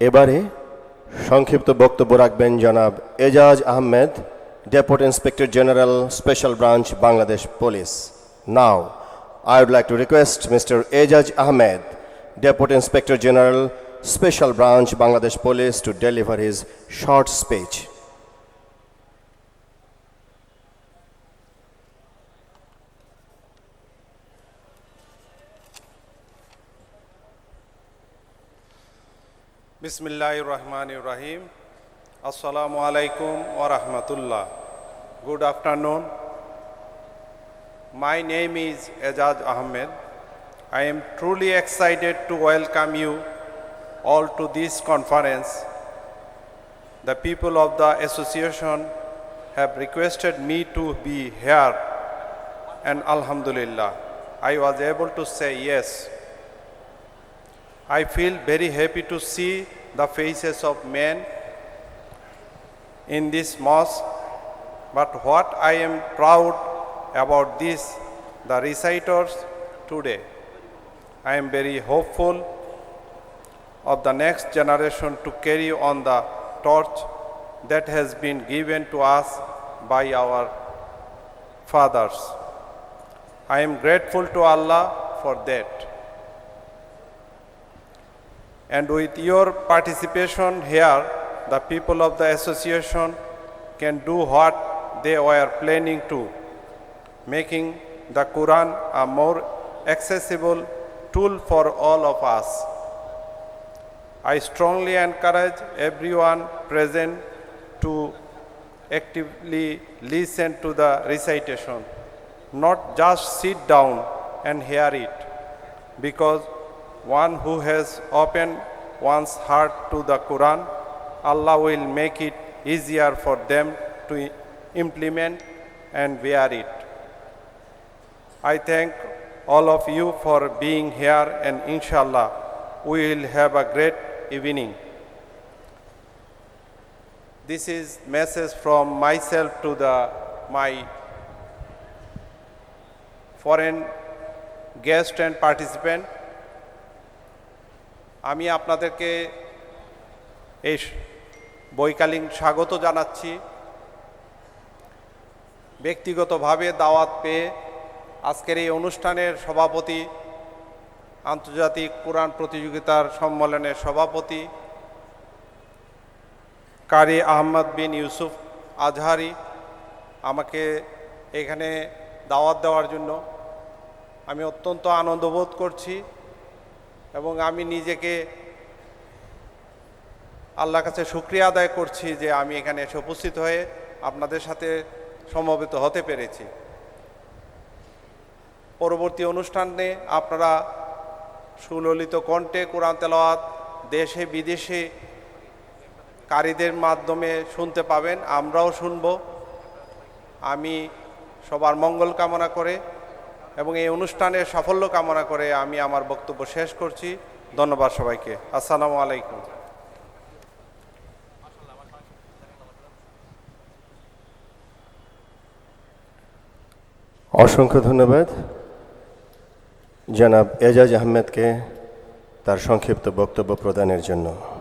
এবারে সংক্ষিপ্ত বক্তব্য রাখবেন জনাব Ejaz Ahmed deputy inspector general special branch Bangladesh police now I would like to request mister Ejaz Ahmed deputy inspector general special branch Bangladesh police to deliver his short speech বিসমিল্লাহ রহমান রাহিম আসসালামু আলাইকুম ও রহমতুল্লাহ good afternoon my name is Ejaz Ahmed I am truly excited to welcome you all to this conference. The people of the association have requested me to be here, and Alhamdulillah, I was able to say yes. I feel very happy to see the faces of men in this mosque, but what I am proud about this, the reciters today. I am very hopeful of the next generation to carry on the torch that has been given to us by our fathers. I am grateful to Allah for that. And with your participation here, the people of the association can do what they were planning to, making the Quran a more accessible tool for all of us. I strongly encourage everyone present to actively listen to the recitation, not just sit down and hear it, because one who has opened one's heart to the Quran, Allah will make it easier for them to implement and wear it. I thank all of you for being here and inshallah we will have a great evening. This is message from myself to the my foreign guest and participant. আমি আপনাদেরকে এই বৈকালীন স্বাগত জানাচ্ছি। ব্যক্তিগতভাবে দাওয়াত পেয়ে আজকের এই অনুষ্ঠানের সভাপতি, আন্তর্জাতিক কোরআন প্রতিযোগিতার সম্মেলনের সভাপতি কারি আহমদ বিন ইউসুফ আজহারি আমাকে এখানে দাওয়াত দেওয়ার জন্য। আমি অত্যন্ত আনন্দ বোধ করছি। এবং আমি নিজেকে আল্লাহর কাছে শুক্রিয়া আদায় করছি যে আমি এখানে এসে উপস্থিত হয়ে আপনাদের সাথে সমবেত হতে পেরেছি। পরবর্তী অনুষ্ঠানে আপনারা সুললিত কণ্ঠে কোরআন তেলাওয়াত দেশে, বিদেশে কারীদের মাধ্যমে শুনতে পাবেন, আমরাও শুনব। আমি সবার মঙ্গল কামনা করে এবং এই অনুষ্ঠানের সাফল্য কামনা করে আমি আমার বক্তব্য শেষ করছি। ধন্যবাদ সবাইকে। আসসালামু আলাইকুম। অসংখ্য ধন্যবাদ। জনাব এজাজ আহমেদকে তার সংক্ষিপ্ত বক্তব্য প্রদানের জন্য।